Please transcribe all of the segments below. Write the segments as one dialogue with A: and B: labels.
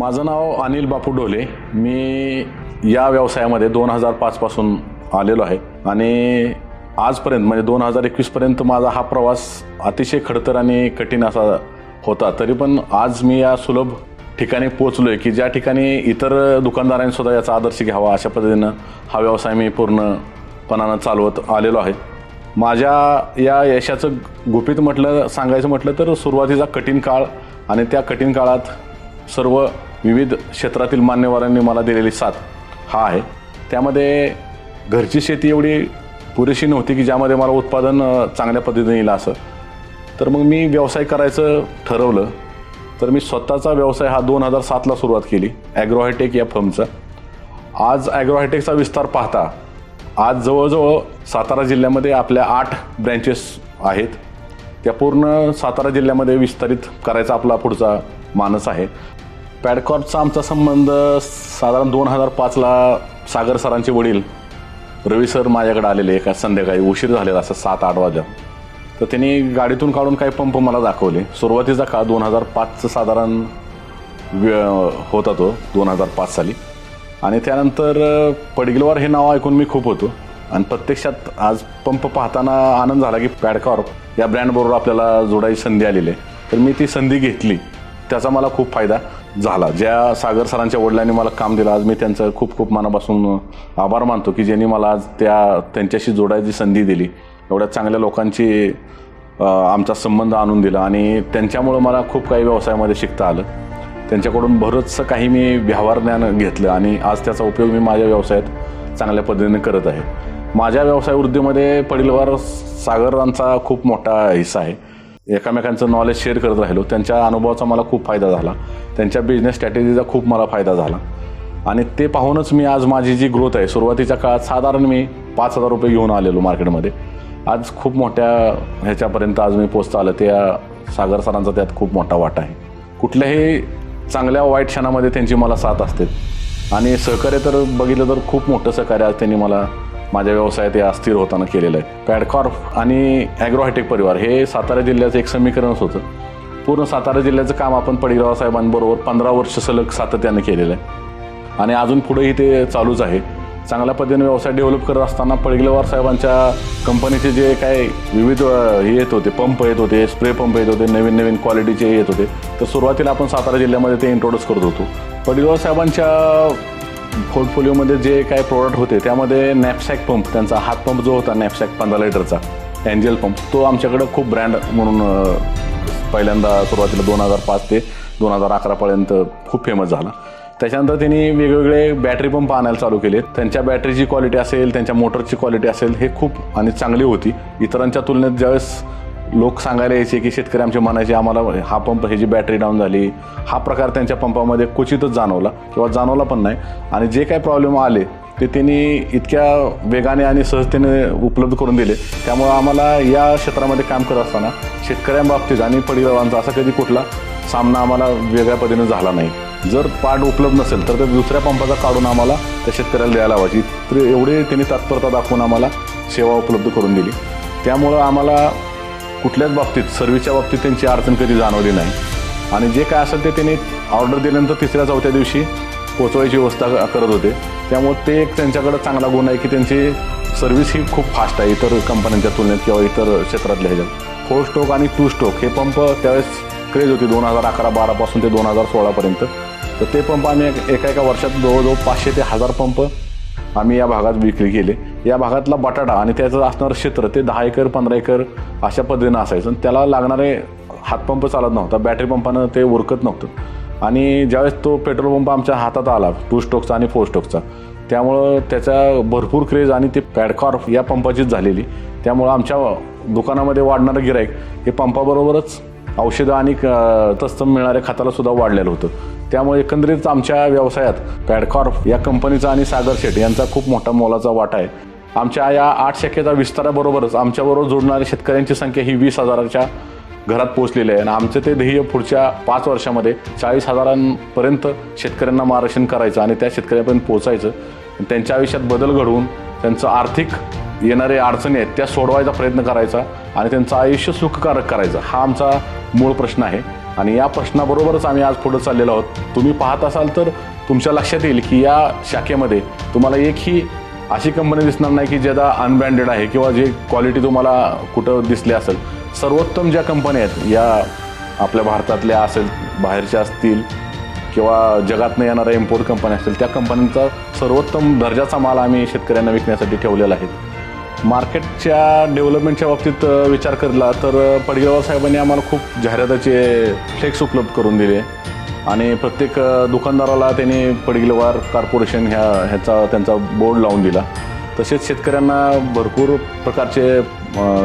A: माझं नाव अनिल बापू डोले. मी या व्यवसायामध्ये दोन हजार पाचपासून आलेलो आहे. आणि आजपर्यंत म्हणजे दोन हजार एकवीसपर्यंत माझा हा प्रवास अतिशय खडतर आणि कठीण असा होता. तरी पण आज मी या सुलभ ठिकाणी पोचलो आहे की ज्या ठिकाणी इतर दुकानदारांनी सुद्धा याचा आदर्श घ्यावा अशा पद्धतीनं हा व्यवसाय मी पूर्णपणानं चालवत आलेलो आहे. माझ्या या यशाचं गुपित म्हटलं सांगायचं म्हटलं तर सुरुवातीचा कठीण काळ आणि त्या कठीण काळात सर्व विविध क्षेत्रातील मान्यवरांनी मला दिलेली साथ हा आहे. त्यामध्ये घरची शेती एवढी पुरेशी नव्हती की ज्यामध्ये मला उत्पादन चांगल्या पद्धतीने येईल असं. तर मग मी व्यवसाय करायचं ठरवलं. तर मी स्वतःचा व्यवसाय हा दोन हजार सातला सुरुवात केली ॲग्रोहायटेक या फर्मचा. आज ॲग्रोहायटेकचा विस्तार पाहता आज जवळजवळ सातारा जिल्ह्यामध्ये आपल्या आठ ब्रँचेस आहेत. त्या पूर्ण सातारा जिल्ह्यामध्ये विस्तारित करायचा आपला पुढचा मानस आहे. पॅडकॉर्पचा आमचा संबंध साधारण दोन हजार पाचला सागर सरांचे वडील रवी सर माझ्याकडे आलेले एका संध्याकाळी उशीर झालेला असं सात आठ वाजता. तर त्यांनी गाडीतून काढून काही पंप मला दाखवले. सुरुवातीचा काळ दोन हजार पाचचं साधारण वे- होता तो दोन हजार पाच साली. आणि त्यानंतर पडगिलवार हे नाव ऐकून मी खूप होतो. आणि प्रत्यक्षात आज पंप पाहताना आनंद झाला की पॅडकॉर्प या ब्रँडबरोबर आपल्याला जोडायची संधी आलेली आहे. तर मी ती संधी घेतली. त्याचा मला खूप फायदा. झाला. ज्या सागर सरांच्या वडिलांनी मला काम दिलं आज मी त्यांचं खूप खूप मनापासून आभार मानतो की ज्यांनी मला आज त्या त्यांच्याशी जोडायची संधी दिली. एवढ्या चांगल्या लोकांची आमचा संबंध आणून दिला आणि त्यांच्यामुळं मला खूप काही व्यवसायामध्ये शिकता आलं. त्यांच्याकडून बरंचसं काही मी व्यवहार ज्ञान घेतलं आणि आज त्याचा उपयोग मी माझ्या व्यवसायात चांगल्या पद्धतीने करत आहे. माझ्या व्यवसाय वृद्धीमध्ये पडीलवार सागरांचा खूप मोठा हिस्सा आहे. एकामेकांचं नॉलेज शेअर करत राहिलो. त्यांच्या अनुभवाचा मला खूप फायदा झाला. त्यांच्या बिझनेस स्ट्रॅटेजीचा खूप मला फायदा झाला. आणि ते पाहूनच मी आज माझी जी ग्रोथ आहे सुरुवातीच्या काळात साधारण मी पाच हजार रुपये घेऊन आलेलो मार्केटमध्ये आज खूप मोठ्या ह्याच्यापर्यंत आज मी पोचता आलं. त्या सागर सरांचा त्यात खूप मोठा वाटा आहे. कुठल्याही चांगल्या वाईट क्षणामध्ये त्यांची मला साथ असते. आणि सहकार्य तर बघितलं तर खूप मोठं सहकार्य आज त्यांनी मला माझ्या व्यवसायात या अस्थिर होताना केलेलं आहे. पॅडकॉर्फ आणि ॲग्रोहायटेक परिवार हे सातारा जिल्ह्याचं एक समीकरणच होतं. पूर्ण सातारा जिल्ह्याचं काम आपण पडिराव साहेबांबरोबर पंधरा वर्ष सलग सातत्यानं केलेलं आहे. आणि अजून पुढेही ते चालूच आहे. चांगल्या पद्धतीने व्यवसाय डेव्हलप करत असताना पडगिलवार साहेबांच्या कंपनीचे जे काय विविध हे येत होते पंप येत होते स्प्रे पंप येत होते नवीन नवीन क्वालिटीचे येत होते. तर सुरुवातीला आपण सातारा जिल्ह्यामध्ये ते इंट्रोड्यूस करत होतो. पडगिलवार साहेबांच्या पोर्टफोलिओमध्ये जे काही प्रोडक्ट होते त्यामध्ये नॅपसॅक पंप त्यांचा हात पंप जो होता नॅपसॅक पंधरा लिटरचा एंजल पंप तो आमच्याकडं खूप ब्रँड म्हणून पहिल्यांदा सुरुवातीला दोन हजार पाच ते दोन हजार अकरापर्यंत खूप फेमस झाला. त्याच्यानंतर त्यांनी वेगवेगळे बॅटरी पंप आणायला चालू केले. त्यांच्या बॅटरीची क्वालिटी असेल त्यांच्या मोटरची क्वालिटी असेल हे खूप आणि चांगली होती. इतरांच्या तुलनेत ज्यावेळेस लोक सांगायला यायचे की शेतकरी आमचे म्हणायचे आम्हाला हा पंप ह्याची बॅटरी डाऊन झाली. हा प्रकार त्यांच्या पंपामध्ये क्वचितच जाणवला किंवा जाणवला पण नाही. आणि जे काही प्रॉब्लेम आले ते त्यांनी इतक्या वेगाने आणि सहजतेने उपलब्ध करून दिले. त्यामुळं आम्हाला या क्षेत्रामध्ये काम करत असताना शेतकऱ्यांबाबतीत आणि पडीरावांचा असा कधी कुठला सामना आम्हाला वेगळ्या पद्धतीने झाला नाही. जर पार्ट उपलब्ध नसेल तर ते दुसऱ्या पंपाचा काढून आम्हाला त्या शेतकऱ्याला द्यायला हवायची तर एवढे त्यांनी तत्परता दाखवून आम्हाला सेवा उपलब्ध करून दिली. त्यामुळं आम्हाला कुठल्याच बाबतीत सर्व्हिसच्या बाबतीत त्यांची अडचण कधी जाणवली नाही. आणि जे काय असेल ते त्यांनी ऑर्डर दिल्यानंतर तिसऱ्या चौथ्या दिवशी पोचवायची व्यवस्था करत होते. त्यामुळे ते एक त्यांच्याकडे चांगला गुण आहे की त्यांची सर्व्हिस ही खूप फास्ट आहे इतर कंपन्यांच्या तुलनेत किंवा इतर क्षेत्रातल्या ह्याच्यात. फोर स्ट्रोक आणि टू स्ट्रोक हे पंप त्यावेळेस क्रेज होती दोन हजार अकरा बारापासून ते दोन हजार सोळापर्यंत तर ते पंप आम्ही एका एका वर्षात जवळजवळ पाचशे ते हजार पंप आम्ही या भागात विक्री केले. या भागातला बटाटा आणि त्याचं असणारं क्षेत्र ते दहा एकर पंधरा एकर अशा पद्धतीनं असायचं. आणि त्याला लागणारे हातपंप चालत नव्हता. बॅटरी पंपानं ते उरकत नव्हतं. आणि ज्यावेळेस तो पेट्रोल पंप आमच्या हातात आला टू स्टोकचा आणि फोर स्टोकचा त्यामुळं त्याचा भरपूर क्रेज आणि ते पॅडकॉर्फ या पंपाचीच झालेली. त्यामुळं आमच्या दुकानामध्ये वाढणारं गिराईक हे पंपाबरोबरच औषधं आणि क- तत्सम मिळणाऱ्या खताला सुद्धा वाढलेलं होतं. त्यामुळे एकंदरीत आमच्या व्यवसायात पॅडकॉर्फ या कंपनीचा आणि सागर शेट यांचा खूप मोठा मोलाचा वाटा आहे. आमच्या या आठ शक्यता विस्ताराबरोबरच आमच्याबरोबर जोडणाऱ्या शेतकऱ्यांची संख्या ही वीस हजाराच्या घरात पोहोचलेले आहे. आणि आमचं ते ध्येय पुढच्या पाच वर्षामध्ये चाळीस हजारांपर्यंत शेतकऱ्यांना मार्गदर्शन करायचं आणि त्या शेतकऱ्यापर्यंत पोहोचायचं. आणि त्यांच्या आयुष्यात बदल घडवून त्यांचं आर्थिक येणारे अडचणी आहेत त्या सोडवायचा प्रयत्न करायचा आणि त्यांचं आयुष्य सुखकारक करायचं हा आमचा मूळ प्रश्न आहे. आणि या प्रश्नाबरोबरच आम्ही आज पुढे चाललेलो आहोत. तुम्ही पाहत असाल तर तुमच्या लक्षात येईल की या शाखेमध्ये तुम्हाला एकही अशी कंपनी दिसणार नाही की ज्यादा अनब्रँडेड आहे किंवा जे क्वालिटी तुम्हाला कुठं दिसली असेल. सर्वोत्तम ज्या कंपन्या आहेत या आपल्या भारतातल्या असेल बाहेरच्या असतील किंवा जगातनं येणाऱ्या इम्पोर्ट कंपन्या असतील त्या कंपन्यांचा सर्वोत्तम दर्जाचा माल आम्ही शेतकऱ्यांना विकण्यासाठी ठेवलेला आहे. मार्केटच्या डेव्हलपमेंटच्या बाबतीत विचार केला तर अ, पडगेवार साहेबांनी आम्हाला खूप जाहिरातीचे फ्लेक्स उपलब्ध करून दिले. आणि प्रत्येक दुकानदाराला त्यांनी पडगिलवार कॉर्पोरेशन ह्या ह्याचा त्यांचा बोर्ड लावून दिला. तसेच शेतकऱ्यांना भरपूर प्रकारचे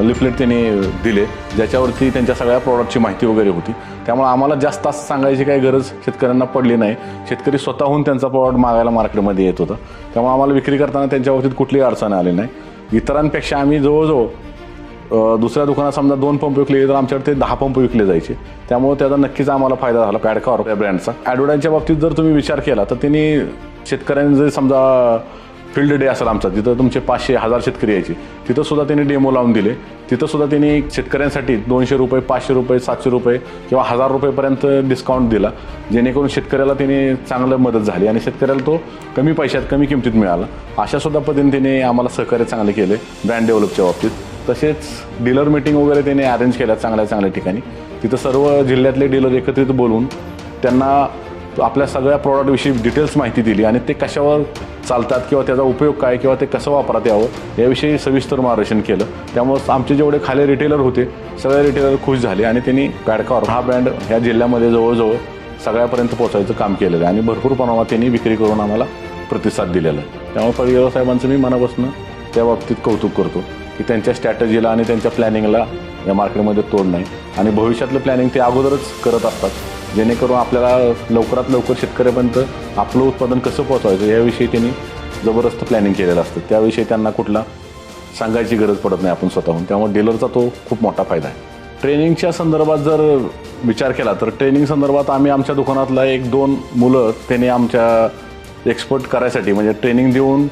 A: लिफलेट त्यांनी दिले ज्याच्यावरती त्यांच्या सगळ्या प्रॉडक्टची माहिती वगैरे होती. त्यामुळे आम्हाला जास्त असं सांगायची काही गरज शेतकऱ्यांना पडली नाही. शेतकरी स्वतःहून त्यांचा प्रॉडक्ट मागायला मार्केटमध्ये येत होता. त्यामुळे आम्हाला विक्री करताना त्यांच्या बाबतीत कुठलीही अडचण आली नाही. इतरांपेक्षा आम्ही जवळजवळ दुसऱ्या दुकानात समजा दोन पंप विकले तर आमच्याकडे ते दहा पंप विकले जायचे. त्यामुळे त्याचा नक्कीच आम्हाला फायदा झाला पॅडकॉर या ब्रँडचा. ॲडव्हर्टाईजच्या बाबतीत जर तुम्ही विचार केला तर त्यांनी शेतकऱ्यांनी जर समजा फील्ड डे असेल आमचा तिथं तुमचे पाचशे हजार शेतकरी यायचे. तिथं सुद्धा त्यांनी डेमो लावून दिले. तिथं सुद्धा त्यांनी शेतकऱ्यांसाठी दोनशे रुपये पाचशे रुपये सातशे रुपये किंवा हजार रुपयेपर्यंत डिस्काउंट दिला जेणेकरून शेतकऱ्याला त्यांनी चांगलं मदत झाली आणि शेतकऱ्याला तो कमी पैशात कमी किमतीत मिळाला. अशा सुद्धा पद्धतीने त्यांनी आम्हाला सहकार्य चांगले केले ब्रँड डेव्हलपच्या बाबतीत. तसेच डीलर मीटिंग वगैरे त्यांनी अरेंज केल्या चांगल्या चांगल्या ठिकाणी. तिथं सर्व जिल्ह्यातले डीलर एकत्रित बोलून त्यांना आपल्या सगळ्या प्रॉडक्टविषयी डिटेल्स माहिती दिली आणि ते कशावर चालतात किंवा त्याचा उपयोग काय किंवा ते कसं वापरात यावं याविषयी सविस्तर मार्गदर्शन केलं. त्यामुळे आमचे जेवढे खाली रिटेलर होते सगळे रिटेलर खुश झाले आणि त्यांनी पॅडकॉर हा ब्रँड ह्या जिल्ह्यामध्ये जवळजवळ सगळ्यापर्यंत पोहोचायचं काम केलेलं आहे आणि भरपूर प्रमाणात त्यांनी विक्री करून आम्हाला प्रतिसाद दिलेला आहे. त्यामुळे परिवार साहेबांचं मी मनापासून त्या बाबतीत कौतुक करतो की त्यांच्या स्ट्रॅटजीला आणि त्यांच्या प्लॅनिंगला या मार्केटमध्ये तोड नाही. आणि भविष्यातलं प्लॅनिंग ते अगोदरच करत असतात. जेणेकरून आपल्याला लवकरात लवकर शेतकऱ्यापर्यंत आपलं उत्पादन कसं पोहोचवायचं याविषयी त्यांनी जबरदस्त प्लॅनिंग केलेलं असतं. त्याविषयी त्यांना कुठला सांगायची गरज पडत नाही आपण स्वतःहून. त्यामुळे डीलरचा तो खूप मोठा फायदा आहे. ट्रेनिंगच्या संदर्भात जर विचार केला तर ट्रेनिंग संदर्भात आम्ही आमच्या दुकानातला एक दोन मुलं त्यांनी आमच्या एक्सपर्ट करायसाठी म्हणजे ट्रेनिंग देऊन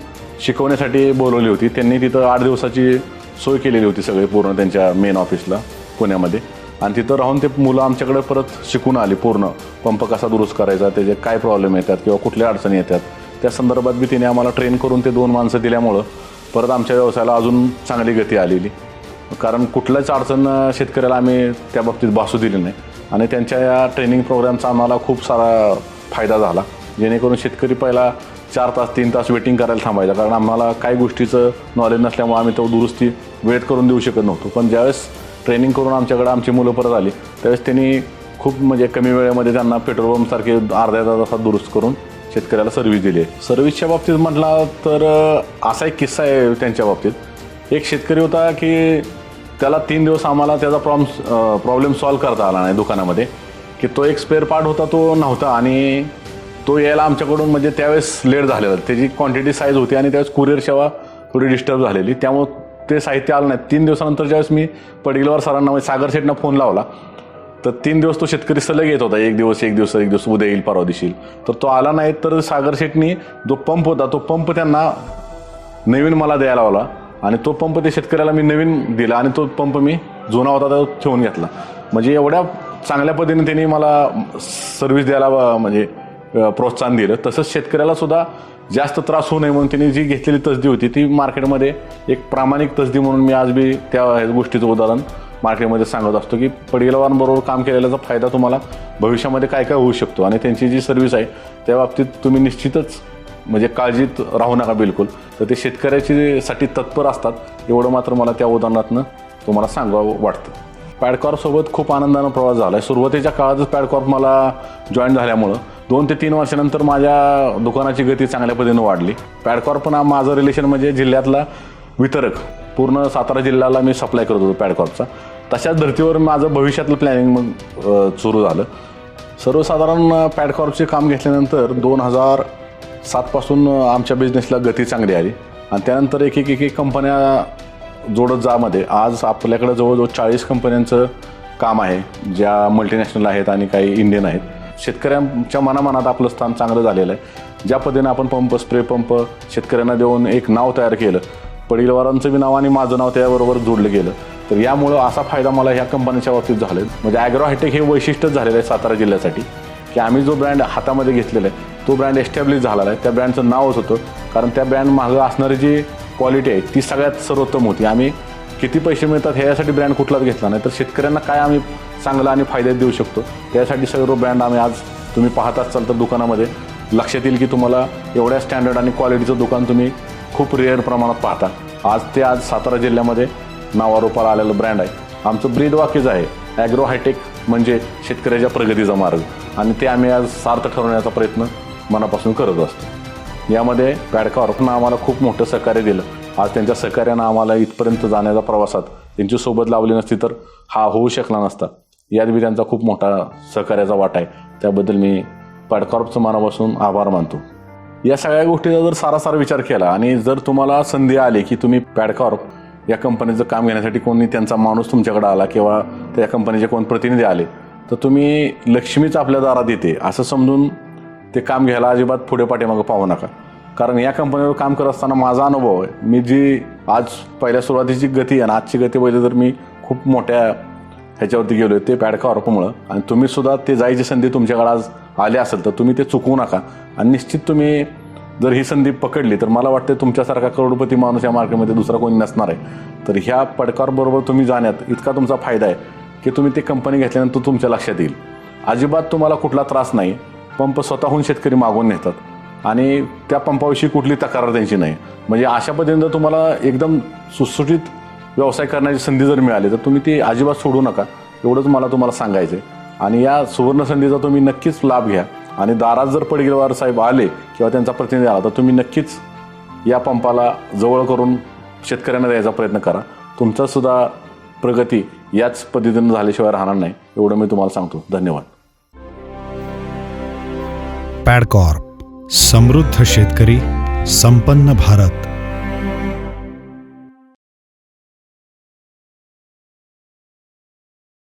A: शिकवण्यासाठी बोलवली होती. त्यांनी तिथं आठ दिवसाची सोय केलेली होती सगळे पूर्ण त्यांच्या मेन ऑफिसला पुण्यामध्ये. आणि तिथं राहून ते मुलं आमच्याकडे परत शिकून आली पूर्ण. पंप कसा दुरुस्त करायचा त्याचे काय प्रॉब्लेम येतात किंवा कुठल्या अडचणी येतात. त्या संदर्भात बी तिने आम्हाला ट्रेन करून ते दोन माणसं दिल्यामुळं परत आमच्या व्यवसायाला अजून चांगली गती आलेली. कारण कुठल्याच अडचण शेतकऱ्याला आम्ही त्या बाबतीत भासू दिली नाही. आणि त्यांच्या या ट्रेनिंग प्रोग्रामचा आम्हाला खूप सारा फायदा झाला. जेणेकरून शेतकरी पहिला चार तास तीन तास वेटिंग करायला थांबायचा. कारण आम्हाला काही गोष्टीचं नॉलेज नसल्यामुळे आम्ही तो दुरुस्ती वेट करून देऊ शकत नव्हतो. पण ज्यावेळेस ट्रेनिंग करून आमच्याकडे आमची मुलं परत आली. त्यावेळेस त्यांनी खूप म्हणजे कमी वेळेमध्ये त्यांना पेट्रोल पंपसारखे अर्ध्या तासात दुरुस्त करून शेतकऱ्याला सर्व्हिस दिली आहे. सर्व्हिसच्या बाबतीत म्हटला तर असा एक किस्सा आहे त्यांच्या बाबतीत. एक शेतकरी होता की त्याला तीन दिवस आम्हाला त्याचा प्रॉब्लेम प्रॉब्लेम सॉल्व करता आला नाही दुकानामध्ये. की तो एक स्पेअर पार्ट होता तो नव्हता आणि तो यायला आमच्याकडून म्हणजे त्यावेळेस लेट झालेला. त्याची क्वांटिटी साईज होती आणि त्यावेळेस कुरिअर सेवा थोडी डिस्टर्ब झालेली. त्यामुळं ते साहित्य आलं नाही. तीन दिवसानंतर ज्यावेळेस मी पडगिलवार सरांना म्हणजे सागर शेटना फोन लावला तर तीन दिवस तो शेतकरी सलग येत होता. एक दिवस एक दिवस एक दिवस उद्या येईल परवा दिशील तर तो आला नाही तर सागर शेटनी जो पंप होता तो पंप त्यांना नवीन मला द्यायला लावला आणि तो पंप ते शेतकऱ्याला मी नवीन दिला आणि तो पंप मी जुना होता तो ठेवून घेतला. म्हणजे एवढ्या चांगल्या पद्धतीने त्यांनी मला सर्व्हिस द्यायला म्हणजे प्रोत्साहन दिलं. तसंच शेतकऱ्याला सुद्धा जास्त त्रास होऊ नये म्हणून त्यांनी जी घेतलेली तसदी होती ती मार्केटमध्ये एक प्रामाणिक तसदी म्हणून मी आज बी त्या ह्या गोष्टीचं उदाहरण मार्केटमध्ये सांगत असतो की पडगिलवारांबरोबर काम केलेल्याचा फायदा तुम्हाला भविष्यामध्ये काय काय होऊ शकतो आणि त्यांची जी सर्व्हिस आहे त्या बाबतीत तुम्ही निश्चितच म्हणजे काळजीत राहू नका बिलकुल. तर ते शेतकऱ्याची साठी तत्पर असतात एवढं मात्र मला त्या उदाहरणातनं तुम्हाला सांगावं वाटतं. पॅडकॉर्पसोबत खूप आनंदानं प्रवास झाला आहे सुरुवातीच्या काळातच पॅडकॉर्प मला जॉईन झाल्यामुळं दोन ते तीन वर्षानंतर माझ्या दुकानाची गती चांगल्या पद्धतीनं वाढली. पॅडकॉर्प पण माझं रिलेशन म्हणजे जिल्ह्यातला वितरक. पूर्ण सातारा जिल्ह्याला मी सप्लाय करत होतो पॅडकॉर्पचा तशाच धर्तीवर माझं भविष्यातलं प्लॅनिंग मग सुरू झालं. सर्वसाधारण पॅडकॉर्पचे काम घेतल्यानंतर दोन हजार सातपासून आमच्या बिझनेसला गती चांगली आली. आणि त्यानंतर एक एक एक एक कंपन्या जोडत जामध्ये आज आपल्याकडे जवळजवळ चाळीस कंपन्यांचं काम आहे ज्या मल्टीनॅशनल आहेत आणि काही इंडियन आहेत. शेतकऱ्यांच्या मनामनात आपलं स्थान चांगलं झालेलं आहे. ज्या पद्धतीने आपण पंप स्प्रे पंप शेतकऱ्यांना देऊन एक नाव तयार केलं पडीलवारांचं बी नाव आणि माझं नाव त्याबरोबर जोडलं गेलं तर यामुळं असा फायदा मला ह्या कंपनीच्या बाबतीत झाला म्हणजे ॲग्रो हायटेक हे वैशिष्ट्यच झालेलं आहे सातारा जिल्ह्यासाठी की आम्ही जो ब्रँड हातामध्ये घेतलेला आहे तो ब्रँड एस्टॅब्लिश झालेला आहे. त्या ब्रँडचं नावच होतं कारण त्या ब्रँड मागं असणारी जी क्वालिटी आहे ती सगळ्यात सर्वोत्तम होती. आम्ही किती पैसे मिळतात ह्यासाठी ब्रँड कुठलाच घेतला नाही. तर शेतकऱ्यांना काय आम्ही चांगला आणि फायद्यात देऊ शकतो? त्यासाठी सर्व ब्रँड आम्ही आज तुम्ही पाहत असाल तर दुकानामध्ये. लक्षात येईल की तुम्हाला एवढ्या स्टँडर्ड आणि क्वालिटीचं दुकान तुम्ही खूप रेअर प्रमाणात पाहता. आज ते आज सातारा जिल्ह्यामध्ये नावारोपाला आलेलं ब्रँड आहे. आमचं ब्रीद वाक्यच आहे. ॲग्रो हायटेक म्हणजे शेतकऱ्याच्या प्रगतीचा मार्ग. आणि ते आम्ही आज सार्थ ठरवण्याचा प्रयत्न मनापासून करत असतो. यामध्ये पॅडकॉर्पनं आम्हाला खूप मोठं सहकार्य दिलं. आज त्यांच्या सहकार्यानं आम्हाला इथपर्यंत जाण्याच्या प्रवासात त्यांची सोबत लावली नसती तर हा होऊ शकला नसता. यात बी त्यांचा खूप मोठा सहकार्याचा वाटा आहे. त्याबद्दल मी पॅडकॉर्पचं मनापासून आभार मानतो. या सगळ्या गोष्टीचा जर सारासार विचार केला आणि जर तुम्हाला संधी आली की तुम्ही पॅडकॉर्प या कंपनीचं काम घेण्यासाठी कोणी त्यांचा माणूस तुमच्याकडे आला किंवा त्या कंपनीचे कोण प्रतिनिधी आले तर तुम्ही लक्ष्मीच आपल्या दारात येते. असं समजून ते काम घ्यायला अजिबात पुढे पाठीमागं पाहू नका. कारण या कंपनीवर काम करत असताना माझा अनुभव आहे. मी जी आज पहिल्या सुरुवातीची गती आहे आणि आजची गती पहिले तर मी खूप मोठ्या ह्याच्यावरती गेलो आहे ते पॅडकॉर्पमुळं आणि तुम्ही सुद्धा ते जायची संधी तुमच्याकडे आज आली असेल तर तुम्ही ते चुकवू नका. आणि निश्चित तुम्ही जर ही संधी पकडली तर मला वाटतं तुमच्यासारखा करोडपती माणूस या मार्केटमध्ये दुसरा कोणी नसणार आहे. तर ह्या पडकारबरोबर तुम्ही जाण्यात इतका तुमचा फायदा आहे की तुम्ही ती कंपनी घेतल्यानंतर तुमच्या लक्षात येईल. अजिबात तुम्हाला कुठला त्रास नाही. पंप स्वतःहून शेतकरी मागून नेतात. आणि त्या पंपाविषयी कुठली तक्रार त्यांची नाही. म्हणजे अशा पद्धतीनं जर तुम्हाला एकदम सुटसुटीत व्यवसाय करण्याची संधी जर मिळाली तर तुम्ही ती अजिबात सोडू नका. एवढंच मला तुम्हाला सांगायचं आहे आणि या सुवर्ण संधीचा तुम्ही नक्कीच लाभ घ्या. आणि दारात जर पडगिरवार साहेब आले किंवा त्यांचा प्रतिनिधी आला तर तुम्ही नक्कीच या पंपाला जवळ करून शेतकऱ्यांना द्यायचा प्रयत्न करा. तुमचा सुद्धा प्रगती याच पद्धतीनं झाल्याशिवाय राहणार नाही एवढं मी तुम्हाला सांगतो. धन्यवाद.
B: पॅडकॉर्प समृद्ध शेतकरी संपन्न भारत.